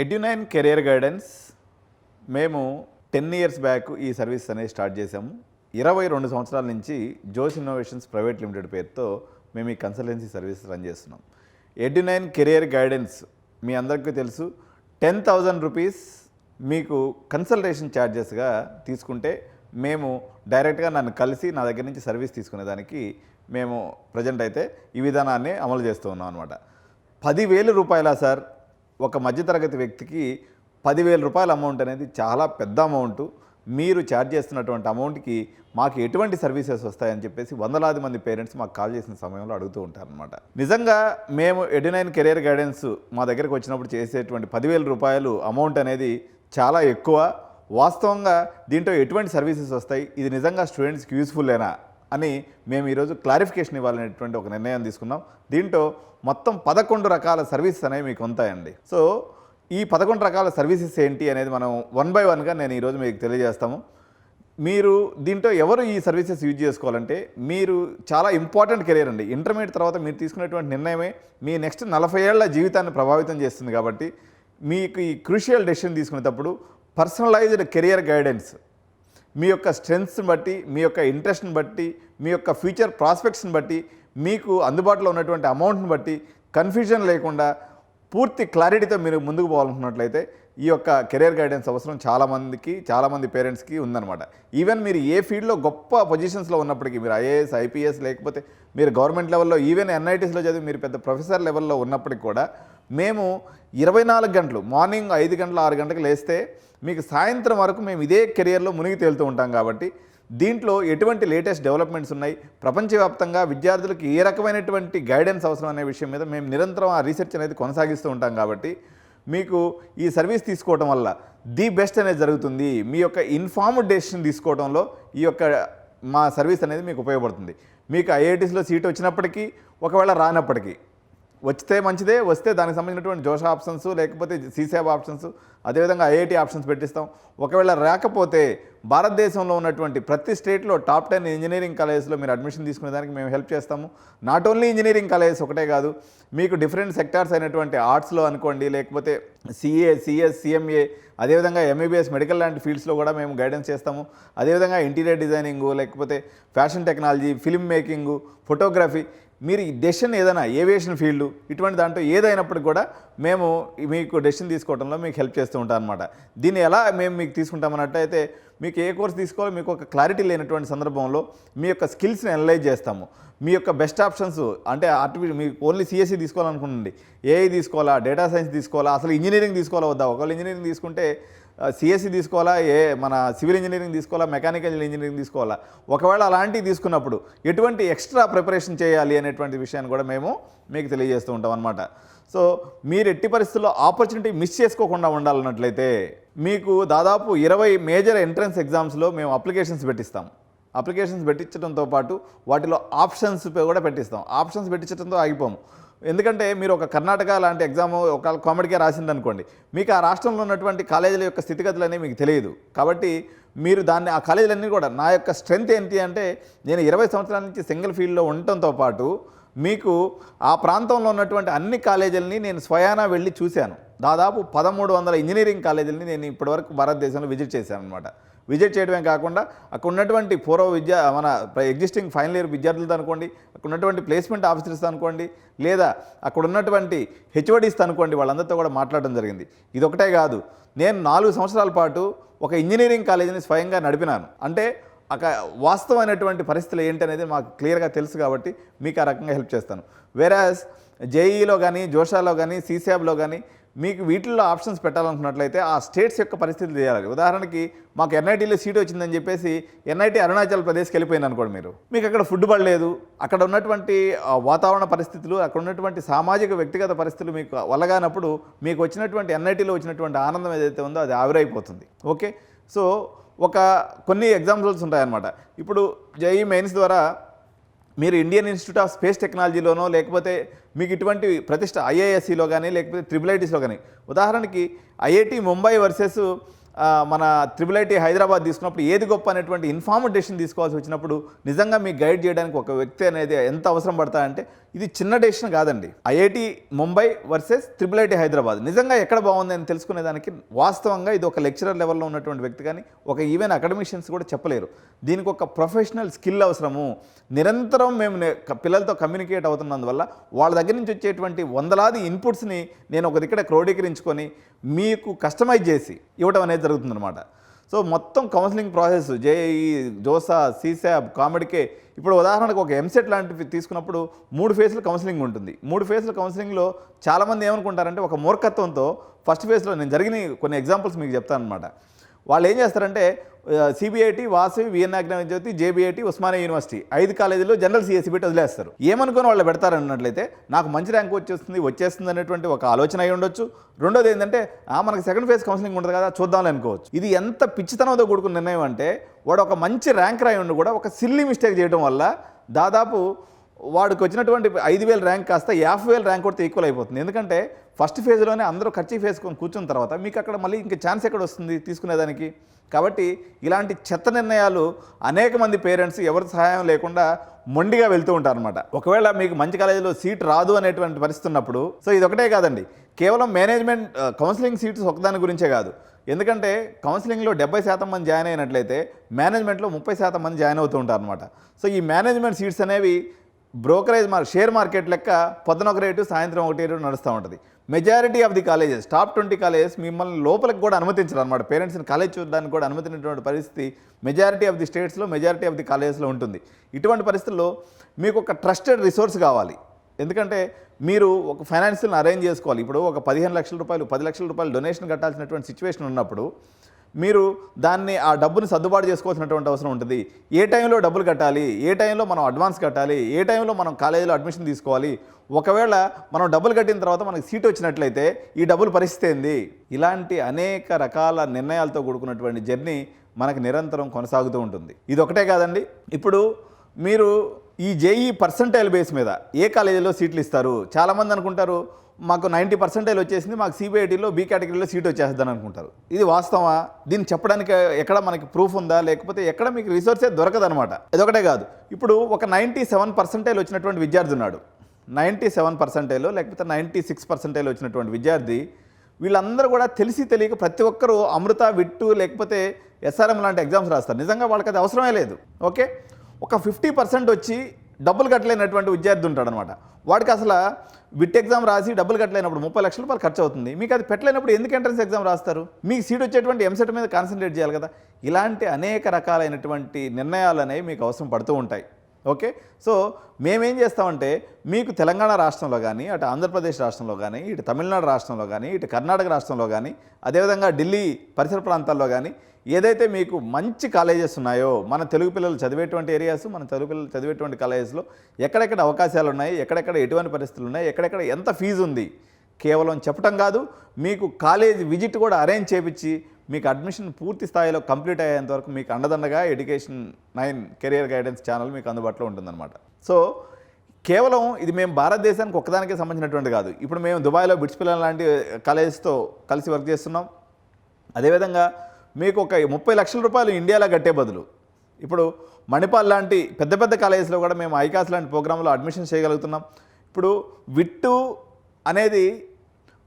Edunine career guidance మేము ten years back ఈ service అనేది స్టార్ట్ చేసాము ఇరవై రెండు సంవత్సరాల నుంచి జోష్ ఇన్నోవేషన్స్ ప్రైవేట్ లిమిటెడ్ పేరుతో మేము ఈ కన్సల్టెన్సీ సర్వీస్ రన్ చేస్తున్నాం. ఎడ్యునైన్ కెరియర్ గైడెన్స్ మీ అందరికీ తెలుసు. టెన్ థౌజండ్ రూపీస్ మీకు కన్సల్టేషన్ ఛార్జెస్గా తీసుకుంటే మేము డైరెక్ట్గా నన్ను కలిసి నా దగ్గర నుంచి సర్వీస్ తీసుకునేదానికి మేము ప్రజెంట్ అయితే ఈ విధానాన్ని అమలు చేస్తూ ఉన్నాం అనమాట పదివేల రూపాయల సార్? ఒక మధ్యతరగతి వ్యక్తికి పదివేల రూపాయల అమౌంట్ అనేది చాలా పెద్ద అమౌంట్ మీరు ఛార్జ్ చేస్తున్నటువంటి అమౌంట్కి మాకు ఎటువంటి సర్వీసెస్ వస్తాయని చెప్పేసి వందలాది మంది పేరెంట్స్ మాకు కాల్ చేసిన సమయంలో అడుగుతూ ఉంటారనమాట నిజంగా మేము ఎడినైన్ కెరియర్ గైడెన్స్ మా దగ్గరకు వచ్చినప్పుడు చేసేటువంటి పదివేల రూపాయలు అమౌంట్ అనేది చాలా ఎక్కువ. వాస్తవంగా దీంట్లో ఎటువంటి సర్వీసెస్ వస్తాయి? ఇది నిజంగా స్టూడెంట్స్కి యూస్ఫుల్లేనా అని మేము ఈరోజు క్లారిఫికేషన్ ఇవ్వాలనేటువంటి ఒక నిర్ణయం తీసుకున్నాం. దీంట్లో మొత్తం పదకొండు రకాల సర్వీసెస్ అనేవి మీకు ఉంటాయండి. సో ఈ పదకొండు రకాల సర్వీసెస్ ఏంటి అనేది మనం వన్ బై వన్గా నేను ఈరోజు మీకు తెలియజేస్తాము. మీరు దీంట్లో ఎవరు ఈ సర్వీసెస్ యూజ్ చేసుకోవాలంటే మీరు చాలా ఇంపార్టెంట్ కెరీర్ అండి. ఇంటర్మీడియట్ తర్వాత మీరు తీసుకునేటువంటి నిర్ణయమే మీ నెక్స్ట్ నలభై ఏళ్ళ జీవితాన్ని ప్రభావితం చేస్తుంది కాబట్టి మీకు ఈ క్రూషియల్ డెసిషన్ తీసుకునేటప్పుడు పర్సనలైజ్డ్ కెరియర్ గైడెన్స్ మీ యొక్క స్ట్రెంగ్స్ని బట్టి మీ యొక్క ఇంట్రెస్ట్ని బట్టి మీ యొక్క ఫ్యూచర్ ప్రాస్పెక్ట్స్ని బట్టి మీకు అందుబాటులో ఉన్నటువంటి అమౌంట్ని బట్టి కన్ఫ్యూజన్ లేకుండా పూర్తి క్లారిటీతో మీరు ముందుకు పోవాలనుకున్నట్లయితే ఈ యొక్క కెరియర్ గైడెన్స్ అవసరం చాలామందికి చాలామంది పేరెంట్స్కి ఉందన్నమాట. ఈవెన్ మీరు ఏ ఫీల్డ్లో గొప్ప పొజిషన్స్లో ఉన్నప్పటికీ మీరు ఐఏఎస్ ఐపీఎస్ లేకపోతే మీరు గవర్నమెంట్ లెవెల్లో ఈవెన్ ఎన్ఐటీస్లో చదివి మీరు పెద్ద ప్రొఫెసర్ లెవెల్లో ఉన్నప్పటికీ కూడా మేము ఇరవై నాలుగు గంటలు మార్నింగ్ ఐదు గంటలు ఆరు గంటలకు లేస్తే మీకు సాయంత్రం వరకు మేము ఇదే కెరియర్లో మునిగి తేలుతూ ఉంటాం కాబట్టి దీంట్లో ఎటువంటి లేటెస్ట్ డెవలప్మెంట్స్ ఉన్నాయి? ప్రపంచవ్యాప్తంగా విద్యార్థులకు ఏ రకమైనటువంటి గైడెన్స్ అవసరం అనే విషయం మీద మేము నిరంతరం ఆ రీసెర్చ్ అనేది కొనసాగిస్తూ ఉంటాం కాబట్టి మీకు ఈ సర్వీస్ తీసుకోవడం వల్ల ది బెస్ట్ అనేది జరుగుతుంది. మీ యొక్క ఇన్ఫార్మ్డ్ డెసిషన్ తీసుకోవడంలో ఈ యొక్క మా సర్వీస్ అనేది మీకు ఉపయోగపడుతుంది. మీకు ఐఐటీస్లో సీట్ వచ్చినప్పటికీ ఒకవేళ రానప్పటికీ వచ్చితే మంచిదే వస్తే దానికి సంబంధించినటువంటి జోష ఆప్షన్స్ లేకపోతే సీసేబ్ ఆప్షన్స్ అదేవిధంగా ఐఐటి ఆప్షన్స్ పెట్టిస్తాం. ఒకవేళ రాకపోతే భారతదేశంలో ఉన్నటువంటి ప్రతి స్టేట్లో టాప్ టెన్ ఇంజనీరింగ్ కాలేజెస్లో మీరు అడ్మిషన్ తీసుకునే దానికి మేము హెల్ప్ చేస్తాము. నాట్ ఓన్లీ ఇంజనీరింగ్ కాలేజెస్ ఒకటే కాదు మీకు డిఫరెంట్ సెక్టార్స్ అయినటువంటి ఆర్ట్స్లో అనుకోండి లేకపోతే సిఏ సిఎస్ సిఎంఏ అదేవిధంగా ఎంబీబీఎస్ మెడికల్ లాంటి ఫీల్డ్స్లో కూడా మేము గైడెన్స్ చేస్తాము. అదేవిధంగా ఇంటీరియర్ డిజైనింగ్ లేకపోతే fashion technology film making photography మీరు ఈ డెసిషన్ ఏదైనా ఏవియేషన్ ఫీల్డ్ ఇటువంటి దాంట్లో ఏదైనప్పటికీ కూడా మేము మీకు డెసిషన్ తీసుకోవడంలో మీకు హెల్ప్ చేస్తూ ఉంటాం అనమాట దీన్ని ఎలా మేము మీకు తీసుకుంటామన్నట్టయితే మీకు ఏ కోర్స్ తీసుకోవాలో మీకు ఒక క్లారిటీ లేనటువంటి సందర్భంలో మీ యొక్క స్కిల్స్ని అనలైజ్ చేస్తాము. మీ యొక్క బెస్ట్ ఆప్షన్స్ అంటే ఆర్టిఫిషియల్ మీకు ఓన్లీ సిఎస్సి తీసుకోవాలనుకుంటుంది ఏఐ తీసుకోవాలా డేటా సైన్స్ తీసుకోవాలా అసలు ఇంజనీరింగ్ తీసుకోవాలా వద్దా? ఒకవేళ ఇంజనీరింగ్ తీసుకుంటే సిఎస్సి తీసుకోవాలా? ఏ మన సివిల్ ఇంజనీరింగ్ తీసుకోవాలా? మెకానికల్ ఇంజనీరింగ్ తీసుకోవాలా? ఒకవేళ అలాంటివి తీసుకున్నప్పుడు ఎటువంటి ఎక్స్ట్రా ప్రిపరేషన్ చేయాలి అనేటువంటి విషయాన్ని కూడా మేము మీకు తెలియజేస్తూ ఉంటాం అనమాట సో మీరు ఎట్టి పరిస్థితుల్లో ఆపర్చునిటీ మిస్ చేసుకోకుండా ఉండాలన్నట్లయితే మీకు దాదాపు ఇరవై మేజర్ ఎంట్రన్స్ ఎగ్జామ్స్లో మేము అప్లికేషన్స్ పెట్టిస్తాం. అప్లికేషన్స్ పెట్టించడంతో పాటు వాటిలో ఆప్షన్స్ కూడా పెట్టిస్తాం. ఆప్షన్స్ పెట్టించడంతో ఆగిపోము. ఎందుకంటే మీరు ఒక కర్ణాటక లాంటి ఎగ్జామ్ ఒక కామెడీకే రాసిందనుకోండి మీకు ఆ రాష్ట్రంలో ఉన్నటువంటి కాలేజీల యొక్క స్థితిగతులు అనేవి మీకు తెలియదు. కాబట్టి మీరు దాన్ని ఆ కాలేజీలన్నీ కూడా నా యొక్క స్ట్రెంగ్త్ ఏంటి అంటే నేను ఇరవై సంవత్సరాల నుంచి సింగిల్ ఫీల్డ్లో ఉండటంతో పాటు మీకు ఆ ప్రాంతంలో ఉన్నటువంటి అన్ని కాలేజీలని నేను స్వయానా వెళ్ళి చూశాను. దాదాపు పదమూడు వందల ఇంజనీరింగ్ కాలేజీలని నేను ఇప్పటివరకు భారతదేశంలో విజిట్ చేశాను అనమాట విజిట్ చేయడమే కాకుండా అక్కడ ఉన్నటువంటి పూర్వ విద్య మన ఎగ్జిస్టింగ్ ఫైనల్ ఇయర్ విద్యార్థులతో అనుకోండి ఉన్నటువంటి ప్లేస్మెంట్ ఆఫీసర్స్ అనుకోండి లేదా అక్కడ ఉన్నటువంటి హెచ్ఓడీస్ అనుకోండి వాళ్ళందరితో కూడా మాట్లాడడం జరిగింది. ఇది ఒకటే కాదు నేను నాలుగు సంవత్సరాల పాటు ఒక ఇంజనీరింగ్ కాలేజీని స్వయంగా నడిపినాను. అంటే ఒక వాస్తవమైనటువంటి పరిస్థితులు ఏంటనేది మాకు క్లియర్గా తెలుసు కాబట్టి మీకు ఆ రకంగా హెల్ప్ చేస్తాను. వేరాజ్ జేఈలో కానీ జోషాలో కానీ సీసాబ్లో కానీ మీకు వీటిల్లో ఆప్షన్స్ పెట్టాలనుకున్నట్లయితే ఆ స్టేట్స్ యొక్క పరిస్థితులు చేయాలి ఉదాహరణకి మాకు ఎన్ఐటీలో సీట్ వచ్చిందని చెప్పేసి ఎన్ఐటీ అరుణాచల్ ప్రదేశ్కి వెళ్ళిపోయింది అనుకోండి మీరు. మీకు అక్కడ ఫుడ్ పడలేదు అక్కడ ఉన్నటువంటి వాతావరణ పరిస్థితులు అక్కడ ఉన్నటువంటి సామాజిక వ్యక్తిగత పరిస్థితులు మీకు వలగానప్పుడు మీకు వచ్చినటువంటి ఎన్ఐటీలో వచ్చినటువంటి ఆనందం ఏదైతే ఉందో అది ఆవిరైపోతుంది. ఓకే? సో ఒక కొన్ని ఎగ్జాంపుల్స్ ఉంటాయన్నమాట. ఇప్పుడు జేఈ మెయిన్స్ ద్వారా మీరు ఇండియన్ ఇన్స్టిట్యూట్ ఆఫ్ స్పేస్ టెక్నాలజీలోనో లేకపోతే మీకు ఇటువంటి ప్రతిష్ట ఐఐఎస్సిలో కానీ లేకపోతే త్రిబుల్ ఐటీస్లో కానీ ఉదాహరణకి ఐఐటి ముంబై వర్సెస్ మన త్రిబుల్ ఐటీ హైదరాబాద్ తీసుకున్నప్పుడు ఏది గొప్ప అనేటువంటి ఇన్ఫార్మ్డ్ డెసిషన్ తీసుకోవాల్సి వచ్చినప్పుడు నిజంగా మీకు గైడ్ చేయడానికి ఒక వ్యక్తి అనేది ఎంత అవసరం పడతాయంటే ఇది చిన్న డెసిషన్ కాదండి. IIT Mumbai versus triple IT Hyderabad. నిజంగా ఎక్కడ బాగుంది అని తెలుసుకునేదానికి వాస్తవంగా ఇది ఒక లెక్చరర్ లెవెల్లో ఉన్నటువంటి వ్యక్తి కానీ ఒక ఈవెన్ అకాడమిషియన్స్ కూడా చెప్పలేరు. దీనికి ఒక ప్రొఫెషనల్ స్కిల్ అవసరము. నిరంతరం మేము పిల్లలతో కమ్యూనికేట్ అవుతున్నందువల్ల వాళ్ళ దగ్గర నుంచి వచ్చేటువంటి వందలాది ఇన్పుట్స్ని నేను ఒక దగ్గర క్రోడీకరించుకొని మీకు కస్టమైజ్ చేసి ఇవ్వడం అనేది జరుగుతుందన్నమాట. సో మొత్తం counselling process JEE JoSAA CSAB COMEDK ఇప్పుడు ఉదాహరణకు ఒక ఎంసెట్ లాంటివి తీసుకున్నప్పుడు మూడు ఫేజ్ల కౌన్సిలింగ్ ఉంటుంది. మూడు ఫేజ్ల కౌన్సిలింగ్లో చాలామంది ఏమనుకుంటారంటే ఒక మూర్ఖత్వంతో ఫస్ట్ ఫేజ్లో నేను జరిగిన కొన్ని ఎగ్జాంపుల్స్ మీకు చెప్తాను అనమాట వాళ్ళు ఏం చేస్తారంటే CBIT Vasavi VN Jyothi JBIT Osmania university ఐదు కాలేజీలో జనరల్ సిఎస్సి పెట్టి వదిలేస్తారు. ఏమనుకుని వాళ్ళు పెడతారన్నట్లయితే నాకు మంచి ర్యాంక్ వచ్చేస్తుంది వచ్చేస్తుంది అనేటువంటి ఒక ఆలోచన అయి ఉండొచ్చు. రెండోది ఏంటంటే "ఆ, మనకి సెకండ్ ఫేజ్ కౌన్సిలింగ్ ఉంటుంది కదా చూద్దాం అనుకోవచ్చు. ఇది ఎంత పిచ్చితనంతో కూడుకున్న నిర్ణయం అంటే వాడు ఒక మంచి ర్యాంక్ రాయి ఉండి కూడా ఒక సిల్లీ మిస్టేక్ చేయడం వల్ల దాదాపు వాడికి వచ్చినటువంటి ఐదు వేల ర్యాంక్ కాస్త యాభై వేల ర్యాంక్ కొడితే ఈక్వల్ అయిపోతుంది. ఎందుకంటే ఫస్ట్ ఫేజ్లోనే అందరూ ఖర్చు వేసుకొని కూర్చున్న తర్వాత మీకు అక్కడ మళ్ళీ ఇంకా ఛాన్స్ ఎక్కడ వస్తుంది తీసుకునేదానికి? కాబట్టి ఇలాంటి చెత్త నిర్ణయాలు అనేక మంది పేరెంట్స్ ఎవరి సహాయం లేకుండా మొండిగా వెళ్తూ ఉంటారనమాట ఒకవేళ మీకు మంచి కాలేజీలో సీట్ రాదు అనేటువంటి పరిస్థితి ఉన్నప్పుడు సో ఇది ఒకటే కాదండి. కేవలం మేనేజ్మెంట్ కౌన్సిలింగ్ సీట్స్ ఒకదాని గురించే కాదు. ఎందుకంటే కౌన్సిలింగ్లో డెబ్బై శాతం మంది జాయిన్ అయినట్లయితే మేనేజ్మెంట్లో ముప్పై శాతం మంది జాయిన్ అవుతూ ఉంటారు అనమాట సో ఈ మేనేజ్మెంట్ సీట్స్ అనేవి బ్రోకరేజ్ మార్ షేర్ మార్కెట్ లెక్క పొద్దున ఒక రేటు సాయంత్రం ఒకటి రేటు నడుస్తూ ఉంటుంది. Majority of the colleges top twenty colleges మిమ్మల్ని లోపలికి కూడా అనుమతించరు అనమాట పేరెంట్స్ని కాలేజ్ చూడడానికి కూడా అనుమతించినటువంటి పరిస్థితి మెజారిటీ ఆఫ్ ది స్టేట్స్లో మెజారిటీ ఆఫ్ ది కాలేజెస్లో ఉంటుంది. ఇటువంటి పరిస్థితుల్లో మీకు ఒక ట్రస్టెడ్ రిసోర్స్ కావాలి. ఎందుకంటే మీరు ఒక ఫైనాన్షియల్ని అరేంజ్ చేసుకోవాలి. ఇప్పుడు ఒక పదిహేను లక్షల రూపాయలు పది లక్షల రూపాయలు డొనేషన్ కట్టాల్సినటువంటి సిచ్యువేషన్ ఉన్నప్పుడు మీరు దాన్ని ఆ డబ్బుని సర్దుబాటు చేసుకోవాల్సినటువంటి అవసరం ఉంటుంది. ఏ టైంలో డబ్బులు కట్టాలి ఏ టైంలో మనం అడ్వాన్స్ కట్టాలి ఏ టైంలో మనం కాలేజీలో అడ్మిషన్ తీసుకోవాలి ఒకవేళ మనం డబ్బులు కట్టిన తర్వాత మనకి సీట్ వచ్చినట్లయితే ఈ డబ్బులు పరిస్థితి ఏంది? ఇలాంటి అనేక రకాల నిర్ణయాలతో కూడుకున్నటువంటి జర్నీ మనకు నిరంతరం కొనసాగుతూ ఉంటుంది. ఇది ఒకటే కాదండి. ఇప్పుడు మీరు ఈ జేఈ పర్సంటైల్ బేస్ మీద ఏ కాలేజీలో సీట్లు ఇస్తారు? చాలామంది అనుకుంటారు మాకు నైంటీ పర్సెంటైల్ వచ్చేసింది మాకు సిబిఐటీలో బి కేటగిరీలో సీట్ వచ్చేస్తుందని అనుకుంటారు. ఇది వాస్తవా దీన్ని చెప్పడానికి ఎక్కడ మనకి ప్రూఫ్ ఉందా? లేకపోతే ఎక్కడ మీకు రిసోర్సే దొరకదనమాట ఇదొకటే కాదు. ఇప్పుడు ఒక నైంటీ సెవెన్ పర్సెంటైల్ వచ్చినటువంటి విద్యార్థి ఉన్నాడు. నైంటీ సెవెన్ పర్సెంటైల్ లేకపోతే నైంటీ సిక్స్ పర్సెంటైల్ వచ్చినటువంటి విద్యార్థి వీళ్ళందరూ కూడా తెలిసి తెలియక ప్రతి ఒక్కరూ అమృత విట్టు లేకపోతే ఎస్ఆర్ఎం లాంటి ఎగ్జామ్స్ రాస్తారు. నిజంగా వాళ్ళకి అది అవసరమే లేదు. ఓకే? ఒక ఫిఫ్టీ పర్సెంట్ వచ్చి డబ్బులు కట్టలేనటువంటి విద్యార్థి ఉంటాడనమాట. వాడికి అసలు విట్ ఎగ్జామ్ రాసి డబ్బులు కట్టలేనప్పుడు ముప్పై లక్షల రూపాయలు ఖర్చు అవుతుంది మీకు అది పెట్టలేనప్పుడు ఎందుకు ఎంట్రన్స్ ఎగ్జామ్ రాస్తారు? మీకు సీట్ వచ్చేటువంటి ఎంసెట్ మీద కాన్సన్ట్రేట్ చేయాలి కదా. ఇలాంటి అనేక రకాలైనటువంటి నిర్ణయాలు అనేవి మీకు అవసరం పడుతూ ఉంటాయి. ఓకే? సో మేమేం చేస్తామంటే మీకు తెలంగాణ రాష్ట్రంలో కానీ అటు ఆంధ్రప్రదేశ్ రాష్ట్రంలో కానీ ఇటు తమిళనాడు రాష్ట్రంలో కానీ ఇటు కర్ణాటక రాష్ట్రంలో కానీ అదేవిధంగా ఢిల్లీ పరిసర ప్రాంతాల్లో కానీ ఏదైతే మీకు మంచి కాలేజెస్ ఉన్నాయో మన తెలుగు పిల్లలు చదివేటువంటి ఏరియాస్ మన తెలుగు పిల్లలు చదివేటువంటి కాలేజెస్లో ఎక్కడెక్కడ అవకాశాలు ఉన్నాయి ఎక్కడెక్కడ ఎటువంటి పరిస్థితులు ఉన్నాయి ఎక్కడెక్కడ ఎంత ఫీజు ఉంది కేవలం చెప్పటం కాదు మీకు కాలేజ్ విజిట్ కూడా అరేంజ్ చేపించి మీకు అడ్మిషన్ పూర్తి స్థాయిలో కంప్లీట్ అయ్యేంత వరకు మీకు అండదండగా education nine career guidance channel మీకు అందుబాటులో ఉంటుందన్నమాట. సో కేవలం ఇది మేము భారతదేశానికి ఒక్కదానికే సంబంధించినటువంటి కాదు. ఇప్పుడు మేము దుబాయ్లో బిడ్స్ పిల్లల లాంటి uh, కాలేజెస్తో కలిసి వర్క్ చేస్తున్నాం. అదేవిధంగా మీకు ఒక ముప్పై లక్షల రూపాయలు ఇండియాలో కట్టే బదులు. ఇప్పుడు మణిపాల్ లాంటి పెద్ద పెద్ద కాలేజెస్లో కూడా మేము ఐకాస్ లాంటి ప్రోగ్రాంలో అడ్మిషన్ చేయగలుగుతున్నాం. ఇప్పుడు విట్టు అనేది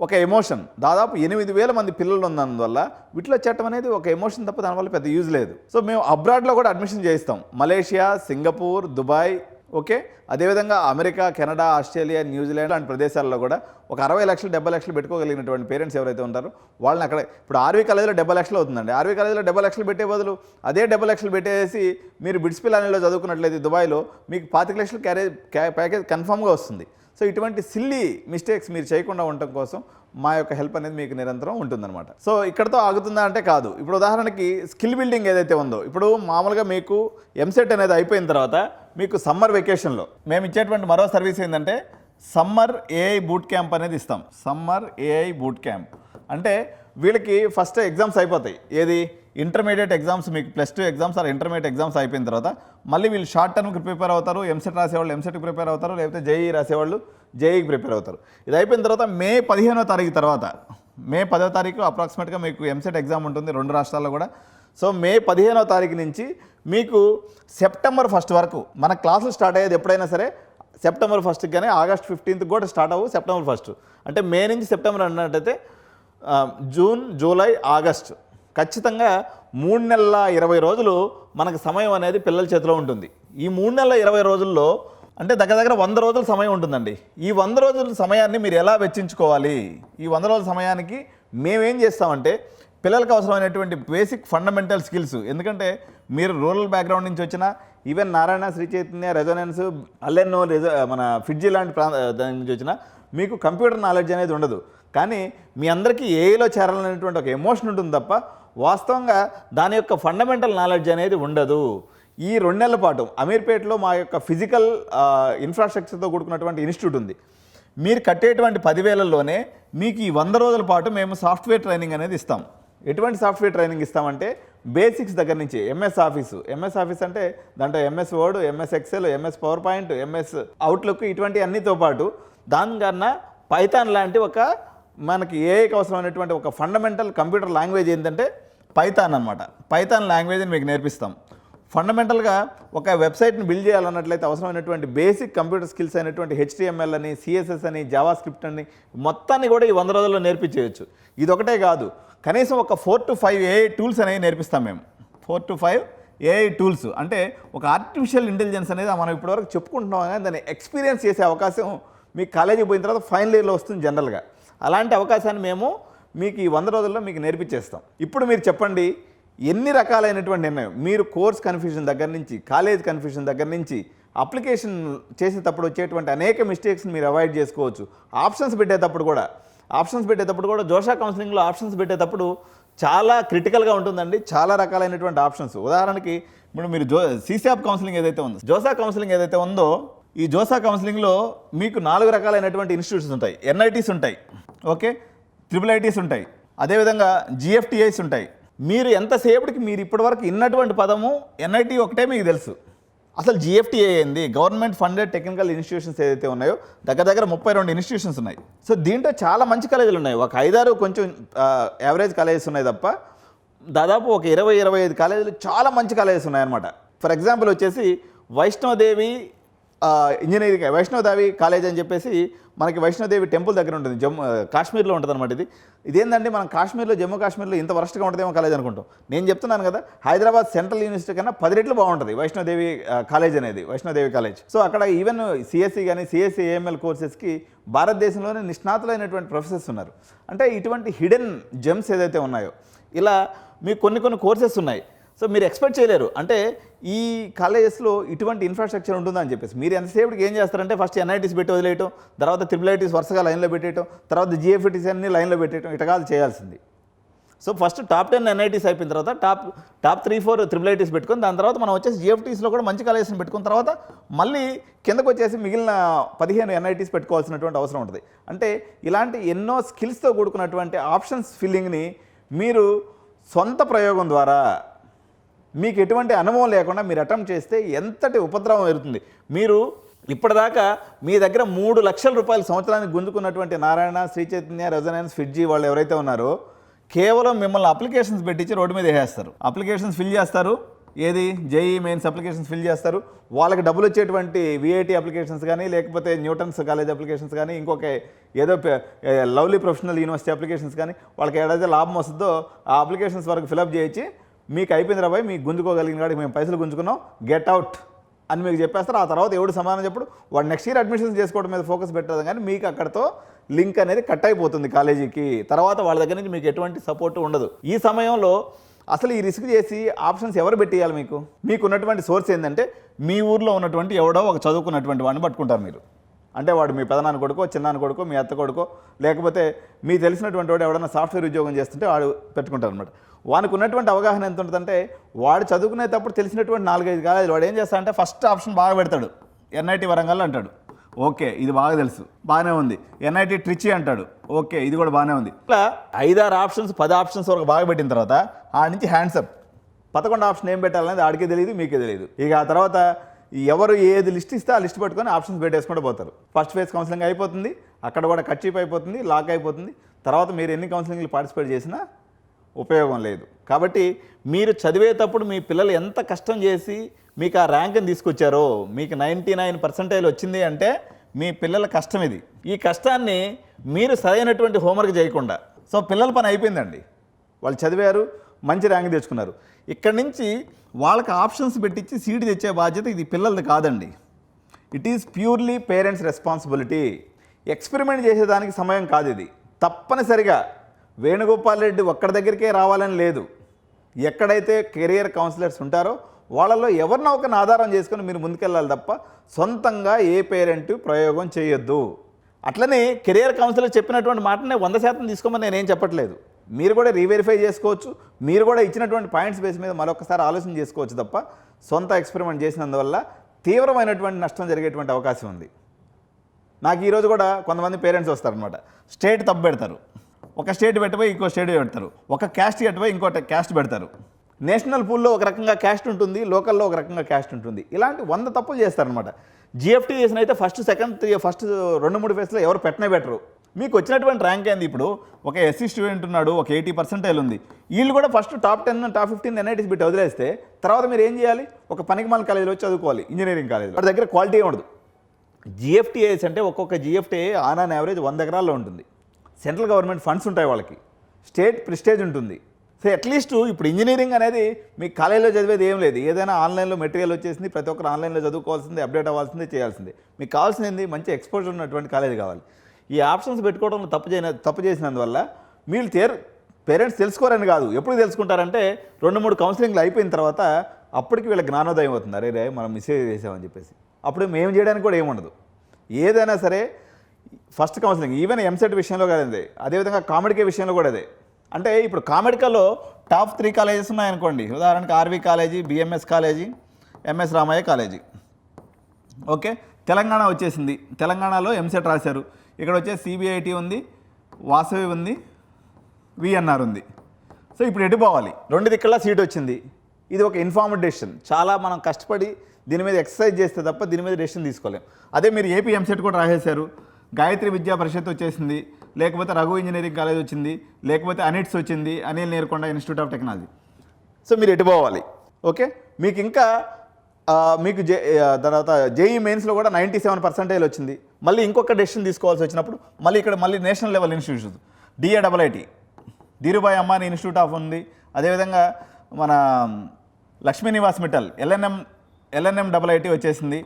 ఒక ఎమోషన్. దాదాపు ఎనిమిది వేల మంది పిల్లలు ఉన్నందువల్ల వీటిలో చట్టం అనేది ఒక ఎమోషన్ తప్ప దానివల్ల పెద్ద యూజ్ లేదు. సో మేము అబ్రాడ్లో కూడా అడ్మిషన్ చేయిస్తాం. Malaysia Singapore Dubai okay? అదేవిధంగా America Canada Australia New Zealand లాంటి ప్రదేశాల్లో కూడా ఒక అరవై లక్షలు డెబ్బై లక్షలు పెట్టుకోగలిగినటువంటి పేరెంట్స్ ఎవరైతే ఉంటారో వాళ్ళని అక్కడ ఇప్పుడు ఆర్వీ కాలేజీలో డెబ్బై లక్షలు అవుతుందండి. ఆర్వీ కాలేజీలో డెబ్బై లక్షలు పెట్టే బదులు అదే డెబ్బై లక్షలు పెట్టేసి మీరు బిడ్స్ పిల్లానిలో చదువుకున్నట్లయితే దుబాయ్లో మీకు పాతిక లక్షలు క్యారేజ్ ప్యాకేజ్ కన్ఫామ్గా వస్తుంది. సో ఇటువంటి సిల్లీ మిస్టేక్స్ మీరు చేయకుండా ఉండటం కోసం మా యొక్క హెల్ప్ అనేది మీకు నిరంతరం ఉంటుందన్నమాట. సో ఇక్కడతో ఆగుతుందా అంటే కాదు. ఇప్పుడు ఉదాహరణకి స్కిల్ బిల్డింగ్ ఏదైతే ఉందో ఇప్పుడు మామూలుగా మీకు ఎంసెట్ అనేది అయిపోయిన తర్వాత మీకు సమ్మర్ వెకేషన్లో మేము ఇచ్చేటువంటి మరో సర్వీస్ ఏంటంటే సమ్మర్ ఏఐ బూట్ క్యాంప్ అనేది ఇస్తాం. సమ్మర్ ఏఐ బూట్ క్యాంప్ అంటే వీళ్ళకి ఫస్ట్ ఎగ్జామ్స్ అయిపోతాయి. ఏది? ఇంటర్మీడియట్ ఎగ్జామ్స్ మీకు plus two exams or intermediate exams అయిపోయిన తర్వాత మళ్ళీ వీళ్ళు షార్ట్ టర్మ్కి ప్రిపేర్ అవుతారు ఎంసెట్ రాసేవాళ్ళు ఎంసెట్కి ప్రిపేర్ అవుతారు లేకపోతే జేఈ రాసేవాళ్ళు జేఈకి ప్రిపేర్ అవుతారు. ఇది అయిపోయిన తర్వాత మే పదిహేనో తారీఖు తర్వాత మే పదో తారీఖు అప్రాక్సిమేట్గా మీకు ఎంసెట్ ఎగ్జామ్ ఉంటుంది రెండు రాష్ట్రాల్లో కూడా. సో మే పదిహేనో తారీఖు నుంచి మీకు సెప్టెంబర్ ఫస్ట్ వరకు మన క్లాసులు స్టార్ట్ అయ్యేది ఎప్పుడైనా సరే సెప్టెంబర్ ఫస్ట్కి కానీ ఆగస్ట్ ఫిఫ్టీన్త్ కూడా స్టార్ట్ అవ్వు సెప్టెంబర్ ఫస్ట్. అంటే మే నుంచి సెప్టెంబర్ అన్నట్టయితే జూన్ జూలై ఆగస్ట్ ఖచ్చితంగా మూడు నెలల ఇరవై రోజులు మనకు సమయం అనేది పిల్లల చేతిలో ఉంటుంది. ఈ మూడు నెలల ఇరవై రోజుల్లో అంటే దగ్గర దగ్గర వంద రోజుల సమయం ఉంటుందండి. ఈ వంద రోజుల సమయాన్ని మీరు ఎలా వెచ్చించుకోవాలి? ఈ వంద రోజుల సమయానికి మేమేం చేస్తామంటే పిల్లలకు అవసరమైనటువంటి బేసిక్ ఫండమెంటల్ స్కిల్స్ ఎందుకంటే మీరు రూరల్ బ్యాక్గ్రౌండ్ నుంచి వచ్చిన ఈవెన్ నారాయణ శ్రీ చైతన్య రెజోనెన్స్ అల్లెన్నో రెజో మన ఫిడ్జి లాంటి ప్రాంత దాని నుంచి వచ్చిన మీకు కంప్యూటర్ నాలెడ్జ్ అనేది ఉండదు. కానీ మీ అందరికీ ఏఐలో చేరాలనేటువంటి ఒక ఎమోషన్ ఉంటుంది తప్ప వాస్తవంగా దాని యొక్క ఫండమెంటల్ నాలెడ్జ్ అనేది ఉండదు. ఈ రెండు నెలల పాటు అమీర్పేటలో మా యొక్క ఫిజికల్ ఇన్ఫ్రాస్ట్రక్చర్తో కూడుకున్నటువంటి ఇన్స్టిట్యూట్ ఉంది. మీరు కట్టేటువంటి పదివేలలోనే మీకు ఈ వంద రోజుల పాటు మేము సాఫ్ట్వేర్ ట్రైనింగ్ అనేది ఇస్తాం. ఎటువంటి సాఫ్ట్వేర్ ట్రైనింగ్ ఇస్తామంటే బేసిక్స్ దగ్గర నుంచి ఎంఎస్ ఆఫీసు ఎంఎస్ ఆఫీస్ అంటే దాంట్లో MS Word MS Excel MS PowerPoint MS Outlook ఇటువంటి అన్నితో పాటు దానికన్నా పైథాన్ లాంటి ఒక మనకి ఏఐకి అవసరమైనటువంటి ఒక ఫండమెంటల్ కంప్యూటర్ లాంగ్వేజ్ ఏంటంటే పైథాన్ అనమాట పైథాన్ లాంగ్వేజ్ని మీకు నేర్పిస్తాం. ఫండమెంటల్గా ఒక వెబ్సైట్ని బిల్డ్ చేయాలన్నట్లయితే అవసరమైనటువంటి బేసిక్ కంప్యూటర్ స్కిల్స్ అయినటువంటి హెచ్టిఎంఎల్ అని సిఎస్ఎస్ అని జావా స్క్రిప్ట్ అని మొత్తాన్ని కూడా ఈ వంద రోజుల్లో నేర్పించేయచ్చు. ఇది ఒకటే కాదు. కనీసం ఒక four to five AI tools అనేవి నేర్పిస్తాం మేము. Four to five AI tools అంటే ఒక ఆర్టిఫిషియల్ ఇంటెలిజెన్స్ అనేది మనం ఇప్పటివరకు చెప్పుకుంటున్నాం కానీ దాన్ని ఎక్స్పీరియన్స్ చేసే అవకాశం మీ కాలేజీకి పోయిన తర్వాత ఫైనల్ ఇయర్లో వస్తుంది జనరల్గా అలాంటి అవకాశాన్ని మేము మీకు ఈ వంద రోజుల్లో మీకు నేర్పించేస్తాం. ఇప్పుడు మీరు చెప్పండి ఎన్ని రకాలైనటువంటి నిర్ణయం? మీరు కోర్స్ కన్ఫ్యూజన్ దగ్గర నుంచి కాలేజ్ కన్ఫ్యూజన్ దగ్గర నుంచి అప్లికేషన్ చేసేటప్పుడు వచ్చేటువంటి అనేక మిస్టేక్స్ని మీరు అవాయిడ్ చేసుకోవచ్చు. ఆప్షన్స్ పెట్టేటప్పుడు కూడా ఆప్షన్స్ పెట్టేటప్పుడు కూడా జోషా కౌన్సిలింగ్లో ఆప్షన్స్ పెట్టేటప్పుడు చాలా క్రిటికల్గా ఉంటుందండి. చాలా రకాలైనటువంటి ఆప్షన్స్. ఉదాహరణకి ఇప్పుడు మీరు జో సీసాప్ కౌన్సిలింగ్ ఏదైతే ఉందో జోసా కౌన్సిలింగ్ ఏదైతే ఉందో ఈ జోసా కౌన్సిలింగ్లో మీకు నాలుగు రకాలైనటువంటి ఇన్స్టిట్యూట్స్ ఉంటాయి. ఎన్ఐటీస్ ఉంటాయి. ఓకే? ట్రిపుల్ ఐటీస్ ఉంటాయి. అదేవిధంగా జిఎఫ్టిఐస్ ఉంటాయి. మీరు ఎంతసేపటికి మీరు ఇప్పటివరకు ఇన్నటువంటి పదము ఎన్ఐటి ఒకటే మీకు తెలుసు. అసలు జిఎఫ్టీఏ ఏంది? గవర్నమెంట్ ఫండెడ్ టెక్నికల్ ఇన్స్టిట్యూషన్స్ ఏదైతే ఉన్నాయో దగ్గర దగ్గర ముప్పై రెండు ఇన్స్టిట్యూషన్స్ ఉన్నాయి. సో దీంట్లో చాలా మంచి కాలేజీలు ఉన్నాయి. ఒక ఐదారు కొంచెం యావరేజ్ కాలేజెస్ ఉన్నాయి తప్ప దాదాపు ఒక ఇరవై ఇరవై ఐదు కాలేజీలు చాలా మంచి కాలేజెస్ ఉన్నాయన్నమాట. ఫర్ ఎగ్జాంపుల్ వచ్చేసి వైష్ణవదేవి ఇంజనీరింగ్ వైష్ణోదేవి కాలేజ్ అని చెప్పేసి మనకి వైష్ణోదేవి టెంపుల్ దగ్గర ఉంటుంది. జమ్మూ కాశ్మీర్లో ఉంటుంది అనమాట ఇది. ఇదేంటంటే మనం కాశ్మీర్లో జమ్మూ కాశ్మీర్లో ఇంత వరస్ట్గా ఉంటుందేమో కాలేజ్ అనుకుంటాం. నేను చెప్తున్నాను కదా హైదరాబాద్ సెంట్రల్ యూనివర్సిటీ కన్నా పది రెట్లు బాగుంటుంది వైష్ణోదేవి కాలేజ్ అనేది వైష్ణోదేవి కాలేజ్. సో అక్కడ ఈవెన్ సిఎస్సి కానీ సిఎస్సి ఏఎంఎల్ కోర్సెస్కి భారతదేశంలోనే నిష్ణాతులైనటువంటి ప్రొఫెసర్స్ ఉన్నారు. అంటే ఇటువంటి హిడెన్ జెమ్స్ ఏదైతే ఉన్నాయో ఇలా మీకు కొన్ని కొన్ని కోర్సెస్ ఉన్నాయి. సో మీరు ఎక్స్పెక్ట్ చేయలేరు. అంటే ఈ కాలేజెస్లో ఇటువంటి ఇన్ఫ్రాస్ట్రక్చర్ ఉంటుందని చెప్పేసి. మీరు ఎంతసేపటికి ఏం చేస్తారంటే ఫస్ట్ ఎన్ఐటీస్ పెట్టి వదిలేయటం తర్వాత త్రిపుల్ ఐటీస్ వరుసగా లైన్లో పెట్టేయటం తర్వాత జిఎఫ్టీస్ అన్ని లైన్లో పెట్టేయటం ఇటకాదు చేయాల్సింది. So first top ten NITs అయిపోయిన తర్వాత top top three four triple ITs పెట్టుకొని దాని తర్వాత మనం వచ్చేసి జిఎఫ్టీస్లో కూడా మంచి కాలేజెస్ని పెట్టుకున్న తర్వాత మళ్ళీ కిందకు వచ్చేసి మిగిలిన పదిహేను ఎన్ఐటీస్ పెట్టుకోవాల్సినటువంటి అవసరం ఉంటుంది. అంటే ఇలాంటి ఎన్నో స్కిల్స్తో కూడుకున్నటువంటి ఆప్షన్స్ ఫిల్లింగ్ని మీరు సొంత ప్రయోగం ద్వారా మీకు ఎటువంటి అనుభవం లేకుండా మీరు అటెంప్ట్ చేస్తే ఎంతటి ఉపద్రవం ఎదుగుతుంది మీరు ఇప్పటిదాకా మీ దగ్గర మూడు లక్షల రూపాయలు సంవత్సరానికి గుంజుకున్నటువంటి నారాయణ శ్రీ చైతన్య రెజనెన్స్ ఫిడ్జీ వాళ్ళు ఎవరైతే ఉన్నారో కేవలం మిమ్మల్ని అప్లికేషన్స్ పెట్టించి రోడ్డు మీద వేసేస్తారు. అప్లికేషన్స్ ఫిల్ చేస్తారు. ఏది? జేఈ మెయిన్స్ అప్లికేషన్స్ ఫిల్ చేస్తారు. వాళ్ళకి డబ్బులు వచ్చేటువంటి విఐటి అప్లికేషన్స్ కానీ లేకపోతే న్యూటన్స్ కాలేజ్ అప్లికేషన్స్ కానీ ఇంకొక ఏదో లవ్లీ ప్రొఫెషనల్ యూనివర్సిటీ అప్లికేషన్స్ కానీ వాళ్ళకి ఏదైతే లాభం వస్తుందో ఆ అప్లికేషన్స్ వరకు ఫిలప్ చేయించి మీకు అయిపోయింది రాబాయ్ మీకు గుంజుకోగలిగిన కాడికి మేము పైసలు గుంజుకున్నాం. గెట్ అవుట్ అని మీకు చెప్పేస్తారు. ఆ తర్వాత ఎవడు సమాధానం చెప్పుడు. వాడు నెక్స్ట్ ఇయర్ అడ్మిషన్స్ చేసుకోవడం మీద ఫోకస్ పెట్టదు కానీ మీకు అక్కడతో లింక్ అనేది కట్ అయిపోతుంది కాలేజీకి. తర్వాత వాళ్ళ దగ్గర నుంచి మీకు ఎటువంటి సపోర్ట్ ఉండదు. ఈ సమయంలో అసలు ఈ రిస్క్ చేసి ఆప్షన్స్ ఎవరు పెట్టేయాలి మీకు? మీకు ఉన్నటువంటి సోర్స్ ఏంటంటే మీ ఊర్లో ఉన్నటువంటి ఎవడో ఒక చదువుకున్నటువంటి వాడిని పట్టుకుంటారు మీరు. అంటే వాడు మీ పెదనాన్న కొడుకో చిన్నాన్న కొడుకో మీ అత్త కొడుకో లేకపోతే మీ తెలిసినటువంటి వాడు ఎవడన్నా సాఫ్ట్వేర్ ఉద్యోగం చేస్తుంటే వాడు పెట్టుకుంటారు అనమాట వానికి ఉన్నటువంటి అవగాహన ఎంత ఉంటుందంటే వాడు చదువుకునేటప్పుడు తెలిసినటువంటి నాలుగైదు కాలేజీలు వాడు ఏం చేస్తాడంటే ఫస్ట్ ఆప్షన్ బాగా పెడతాడు. ఎన్ఐటి వరంగల్ అంటాడు. ఓకే ఇది బాగా తెలుసు. బాగానే ఉంది. ఎన్ఐటి ట్రిచి అంటాడు. ఓకే ఇది కూడా బాగానే ఉంది. ఇట్లా ఐదారు ఆప్షన్స్ పది ఆప్షన్స్ వరకు బాగా పెట్టిన తర్వాత ఆ నుంచి హ్యాండ్సప్ పదకొండు ఆప్షన్ ఏం పెట్టాలనేది ఆడికే తెలియదు మీకే తెలియదు ఇక ఆ తర్వాత ఎవరు ఏది లిస్ట్ ఇస్తే ఆ లిస్ట్ పెట్టుకొని ఆప్షన్స్ పెట్టేసుకుంటూ పోతారు. ఫస్ట్ ఫేజ్ కౌన్సిలింగ్ అయిపోతుంది. అక్కడ కూడా కట్చీప్ అయిపోతుంది లాక్ అయిపోతుంది. తర్వాత మీరు ఎన్ని కౌన్సిలింగ్లు పార్టిసిపేట్ చేసినా ఉపయోగం లేదు. కాబట్టి మీరు చదివేటప్పుడు మీ పిల్లలు ఎంత కష్టం చేసి మీకు ఆ ర్యాంక్ని తీసుకొచ్చారో మీకు నైంటీ నైన్ పర్సెంటేజ్ వచ్చింది అంటే మీ పిల్లల కష్టం ఇది. ఈ కష్టాన్ని మీరు సరైనటువంటి హోంవర్క్ చేయకుండా సో పిల్లల పని అయిపోయిందండి. వాళ్ళు చదివారు మంచి ర్యాంక్ తెచ్చుకున్నారు. ఇక్కడి నుంచి వాళ్ళకి ఆప్షన్స్ పెట్టించి సీట్ తెచ్చే బాధ్యత ఇది పిల్లలది కాదండి. It is purely parents responsibility experiment చేసేదానికి సమయం కాదు ఇది. తప్పనిసరిగా వేణుగోపాల్ రెడ్డి ఒక్కడి దగ్గరికే రావాలని లేదు. ఎక్కడైతే కెరియర్ కౌన్సిలర్స్ ఉంటారో వాళ్ళలో ఎవరినో ఒకరిని ఆధారం చేసుకొని మీరు ముందుకెళ్ళాలి తప్ప సొంతంగా ఏ పేరెంట్ ప్రయోగం చేయొద్దు. అట్లనే కెరియర్ కౌన్సిలర్ చెప్పినటువంటి మాటనే వంద శాతం తీసుకోమని నేనేం చెప్పట్లేదు. మీరు కూడా రీవెరిఫై చేసుకోవచ్చు. మీరు కూడా ఇచ్చినటువంటి పాయింట్స్ బేస్ మీద మరొకసారి ఆలోచన చేసుకోవచ్చు తప్ప సొంత ఎక్స్పెరిమెంట్ చేసినందువల్ల తీవ్రమైనటువంటి నష్టం జరిగేటువంటి అవకాశం ఉంది. నాకు ఈరోజు కూడా కొంతమంది పేరెంట్స్ వస్తారనమాట స్టేట్ తప్పు పెడతారు. ఒక స్టేట్ పెట్టబోయి ఇంకో స్టేట్ పెడతారు. ఒక క్యాస్ట్ పెట్టిపోయి ఇంకో క్యాస్ట్ పెడతారు. నేషనల్ పూల్లో ఒక రకంగా క్యాస్ట్ ఉంటుంది లోకల్లో ఒక రకంగా క్యాస్ట్ ఉంటుంది. ఇలాంటి వంద తప్పులు చేస్తారనమాట జిఎఫ్టీ చేసిన అయితే ఫస్ట్ సెకండ్ ఫస్ట్ రెండు మూడు ఫేస్లో ఎవరు పెట్టనే పెట్టరు. మీకు వచ్చినటువంటి ర్యాంక్ ఏంది ఇప్పుడు? ఒక ఎస్సీ స్టూడెంట్ ఉన్నాడు ఒక ఎయిటీ పర్సెంటేజ్ ఉంది. వీళ్ళు కూడా first top ten top fifteen NITs bit వదిలేస్తే తర్వాత మీరు ఏం చేయాలి? ఒక పనికిమాల కాలేజీలో వచ్చి చదువుకోవాలి ఇంజనీరింగ్ కాలేజ్ వాటి దగ్గర క్వాలిటీ ఉండదు. జిఎఫ్టీఏస్ అంటే ఒక్కొక్క జిఎఫ్టీఏ ఆన్ ఆన్ యావరేజ్ వంద ఎకరాల్లో ఉంటుంది. సెంట్రల్ గవర్నమెంట్ ఫండ్స్ ఉంటాయి వాళ్ళకి. స్టేట్ ప్రిస్టేజ్ ఉంటుంది. సో అట్లీస్ట్ ఇప్పుడు ఇంజనీరింగ్ అనేది మీ కాలేజీలో చదివేది ఏం లేదు. ఏదైనా ఆన్లైన్లో మెటీరియల్ వచ్చేసింది ప్రతి ఒక్కరు ఆన్లైన్లో చదువుకోవాల్సింది అప్డేట్ అవ్వాల్సిందే చేయాల్సిందే. మీకు కావాల్సింది మంచి ఎక్స్పోజర్ ఉన్నటువంటి కాలేజ్ కావాలి. ఈ ఆప్షన్స్ పెట్టుకోవడంలో తప్పు చేయన తప్పు చేసినందువల్ల మీరు తేరు పేరెంట్స్ తెలుసుకోరని కాదు. ఎప్పుడు తెలుసుకుంటారంటే రెండు మూడు కౌన్సిలింగ్లు అయిపోయిన తర్వాత అప్పటికి వీళ్ళ జ్ఞానోదయం అవుతుంది. అరే రే మనం మిస్సేజ్ చేసామని చెప్పేసి. అప్పుడు మేము చేయడానికి కూడా ఏముండదు ఏదైనా సరే ఫస్ట్ కౌన్సిలింగ్ ఈవెన్ ఎంసెట్ విషయంలో కూడా అదే అదేవిధంగా కామెడికే విషయంలో కూడా అదే అంటే ఇప్పుడు కామెడికలో టాప్ త్రీ కాలేజెస్ ఉన్నాయనుకోండి. ఉదాహరణకు RV college BMS college MS Ramaiah college. Okay? Telangana వచ్చేసింది. తెలంగాణలో ఎంసెట్ రాశారు. ఇక్కడ వచ్చేసి సిబిఐటి ఉంది వాసవి ఉంది విఎన్ఆర్ ఉంది. సో ఇప్పుడు ఎటు పోవాలి? రెండు దిక్కులా సీట్ వచ్చింది. ఇది ఒక ఇన్ఫార్మ్డ్ డెసిషన్ చాలా మనం కష్టపడి దీని మీద ఎక్సర్సైజ్ చేస్తే తప్ప దీని మీద డెసిషన్ తీసుకోలేం. అదే మీరు ఏపీ ఎంసెట్ కూడా రాసేశారు. గాయత్రి విద్యా పరిషత్ వచ్చేసింది లేకపోతే రఘు ఇంజనీరింగ్ కాలేజ్ వచ్చింది లేకపోతే అనిట్స్ వచ్చింది Anil Neerukonda institute of technology. So మీరు ఎటు పోవాలి? ఓకే? మీకు ఇంకా మీకు జే తర్వాత జేఈ మెయిన్స్లో కూడా నైంటీ సెవెన్ పర్సెంటేజ్ వచ్చింది. మళ్ళీ ఇంకొక డెసిషన్ తీసుకోవాల్సి వచ్చినప్పుడు మళ్ళీ ఇక్కడ మళ్ళీ national level institutes. DA double IT Dhirubhai Ambani institute of ఉంది. అదేవిధంగా మన Lakshmi Niwas Mittal LNM LNM double IT వచ్చేసింది.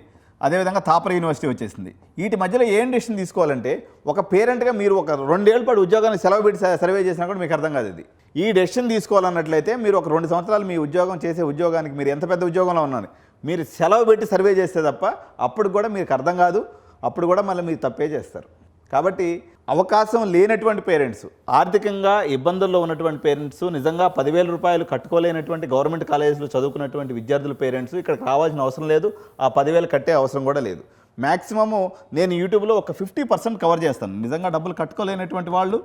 అదేవిధంగా థాపర్ యూనివర్సిటీ వచ్చేసింది. వీటి మధ్యలో ఏం డెసిషన్ తీసుకోవాలంటే ఒక పేరెంట్గా మీరు ఒక రెండేళ్ళ పాటు ఉద్యోగాన్ని సెలవు పెట్టి సర్వే చేసినా కూడా మీకు అర్థం కాదు ఇది. ఈ డెసిషన్ తీసుకోవాలన్నట్లయితే మీరు ఒక రెండు సంవత్సరాలు మీ ఉద్యోగం చేసే ఉద్యోగానికి మీరు ఎంత పెద్ద ఉద్యోగంలో ఉన్నారు. మీరు సెలవు పెట్టి సర్వే చేస్తే తప్ప అప్పుడు కూడా మీకు అర్థం కాదు అప్పుడు కూడా మళ్ళీ మీరు తప్పే చేస్తారు. కాబట్టి అవకాశం లేనటువంటి పేరెంట్స్. ఆర్థికంగా ఇబ్బందుల్లో ఉన్నటువంటి పేరెంట్స్ నిజంగా పదివేల రూపాయలు కట్టుకోలేనటువంటి గవర్నమెంట్ కాలేజీలో చదువుకున్నటువంటి విద్యార్థుల పేరెంట్స్ ఇక్కడికి రావాల్సిన అవసరం లేదు. ఆ పదివేలు కట్టే అవసరం కూడా లేదు. మ్యాక్సిమము నేను యూట్యూబ్లో ఒక ఫిఫ్టీ పర్సెంట్ కవర్ చేస్తాను. నిజంగా డబ్బులు కట్టుకోలేనటువంటి వాళ్ళు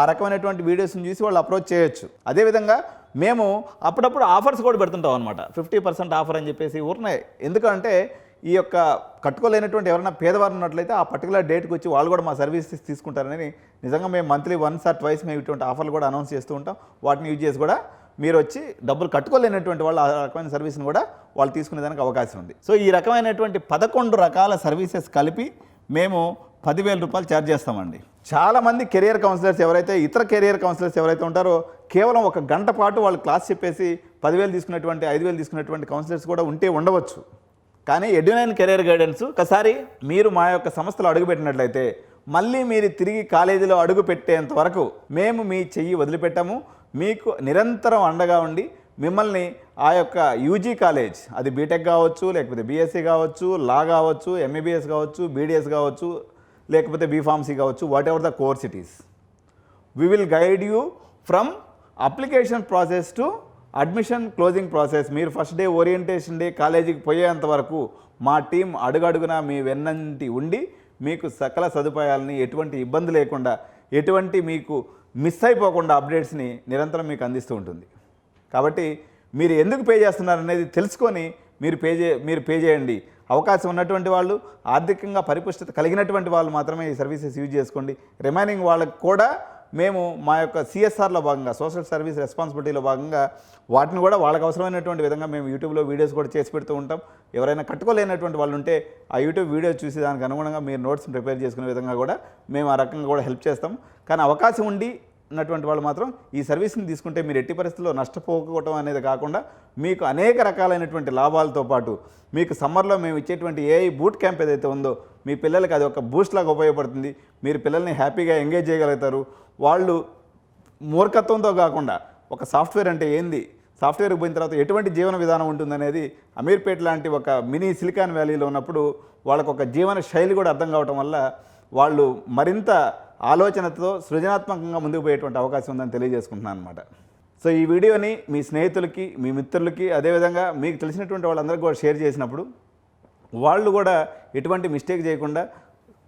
ఆ రకమైనటువంటి వీడియోస్ని చూసి వాళ్ళు అప్రోచ్ చేయొచ్చు. అదేవిధంగా మేము అప్పుడప్పుడు ఆఫర్స్ కూడా పెడుతుంటాం అనమాట ఫిఫ్టీ పర్సెంట్ ఆఫర్ అని చెప్పేసి ఊరినే. ఎందుకంటే ఈ యొక్క కట్టుకోలేనటువంటి ఎవరైనా పేదవారు ఉన్నట్లయితే ఆ పర్టికులర్ డేట్కి వచ్చి వాళ్ళు కూడా మా సర్వీసెస్ తీసుకుంటారని నిజంగా మేము మంత్లీ వన్స్ ఆర్ ట్వైస్ మేము ఇటువంటి ఆఫర్లు కూడా అనౌన్స్ చేస్తూ ఉంటాం. వాటిని యూజ్ చేసి కూడా మీరు వచ్చి డబ్బులు కట్టుకోలేనటువంటి వాళ్ళు ఆ రకమైన సర్వీస్ని కూడా వాళ్ళు తీసుకునేదానికి అవకాశం ఉంది. సో ఈ రకమైనటువంటి పదకొండు రకాల సర్వీసెస్ కలిపి మేము పదివేల రూపాయలు ఛార్జ్ చేస్తామండి. చాలామంది కెరియర్ కౌన్సిలర్స్ ఎవరైతే ఇతర కెరియర్ కౌన్సిలర్స్ ఎవరైతే ఉంటారో కేవలం ఒక గంట పాటు వాళ్ళు క్లాస్ చెప్పేసి పదివేలు తీసుకున్నటువంటి ఐదు వేలు తీసుకున్నటువంటి కౌన్సిలర్స్ కూడా ఉంటే ఉండవచ్చు. కానీ ఎడ్యునైన్ కెరీర్ గైడెన్స్ ఒకసారి మీరు మా యొక్క సంస్థలో అడుగుపెట్టినట్లయితే మళ్ళీ మీరు తిరిగి కాలేజీలో అడుగు పెట్టేంత వరకు మేము మీ చెయ్యి వదిలిపెట్టాము. మీకు నిరంతరం అండగా ఉండి మిమ్మల్ని ఆ యొక్క యూజీ కాలేజ్ అది బీటెక్ కావచ్చు లేకపోతే బీఎస్సీ కావచ్చు లా కావచ్చు ఎంబీబీఎస్ కావచ్చు బీడీఎస్ కావచ్చు లేకపోతే బీఫార్మసీ కావచ్చు whatever the course it is we will guide you from application process to admission closing process మీరు ఫస్ట్ డే ఓరియంటేషన్ డే కాలేజీకి పోయేంత వరకు మా టీం అడుగడుగునా మీ వెన్నంటి ఉండి మీకు సకల సదుపాయాలని ఎటువంటి ఇబ్బంది లేకుండా ఎటువంటి మీకు మిస్ అయిపోకుండా అప్డేట్స్ని నిరంతరం మీకు అందిస్తూ ఉంటుంది. కాబట్టి మీరు ఎందుకు పే చేస్తున్నారు అనేది తెలుసుకొని మీరు పే చే మీరు పే చేయండి. అవకాశం ఉన్నటువంటి వాళ్ళు ఆర్థికంగా పరిపుష్టత కలిగినటువంటి వాళ్ళు మాత్రమే ఈ సర్వీసెస్ యూజ్ చేసుకోండి. రిమైనింగ్ వాళ్ళకు కూడా మేము మా యొక్క సిఎస్ఆర్లో భాగంగా సోషల్ సర్వీస్ రెస్పాన్సిబిలిటీలో భాగంగా వాటిని కూడా వాళ్ళకి అవసరమైనటువంటి విధంగా మేము యూట్యూబ్లో వీడియోస్ కూడా చేసి పెడుతూ ఉంటాం. ఎవరైనా కట్టుకోలేనటువంటి వాళ్ళు ఉంటే ఆ యూట్యూబ్ వీడియో చూసి దానికి అనుగుణంగా మీరు నోట్స్ ప్రిపేర్ చేసుకునే విధంగా కూడా మేము ఆ రకంగా కూడా హెల్ప్ చేస్తాం. కానీ అవకాశం ఉండి ఉన్నటువంటి వాళ్ళు మాత్రం ఈ సర్వీస్ని తీసుకుంటే మీరు ఎట్టి పరిస్థితుల్లో నష్టపోకపోవటం అనేది కాకుండా మీకు అనేక రకాలైనటువంటి లాభాలతో పాటు మీకు సమ్మర్లో మేము ఇచ్చేటువంటి ఏఐ బూట్ క్యాంప్ ఏదైతే ఉందో మీ పిల్లలకి అది ఒక బూస్ట్ లాగా ఉపయోగపడుతుంది. మీరు పిల్లల్ని హ్యాపీగా ఎంగేజ్ చేయగలుగుతారు. వాళ్ళు మూర్ఖత్వంతో కాకుండా ఒక సాఫ్ట్వేర్ అంటే ఏంది? సాఫ్ట్వేర్కి పోయిన తర్వాత ఎటువంటి జీవన విధానం ఉంటుందనేది అమీర్పేట్ లాంటి ఒక మినీ సిలికాన్ వ్యాలీలో ఉన్నప్పుడు వాళ్ళకు ఒక జీవన శైలి కూడా అర్థం కావటం వల్ల వాళ్ళు మరింత ఆలోచనతో సృజనాత్మకంగా ముందుకు పోయేటువంటి అవకాశం ఉందని తెలియజేసుకుంటున్నాను అనమాట సో ఈ వీడియోని మీ స్నేహితులకి మీ మిత్రులకి అదేవిధంగా మీకు తెలిసినటువంటి వాళ్ళందరికీ కూడా షేర్ చేసినప్పుడు వాళ్ళు కూడా ఎటువంటి మిస్టేక్ చేయకుండా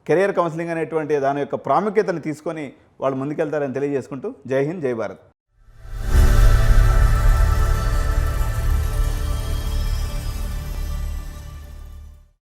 కెరియర్ కౌన్సిలింగ్ అనేటువంటి దాని యొక్క ప్రాముఖ్యతను తీసుకొని వాళ్ళు ముందుకెళ్తారని తెలియజేసుకుంటూ జై హింద్ జై భారత్.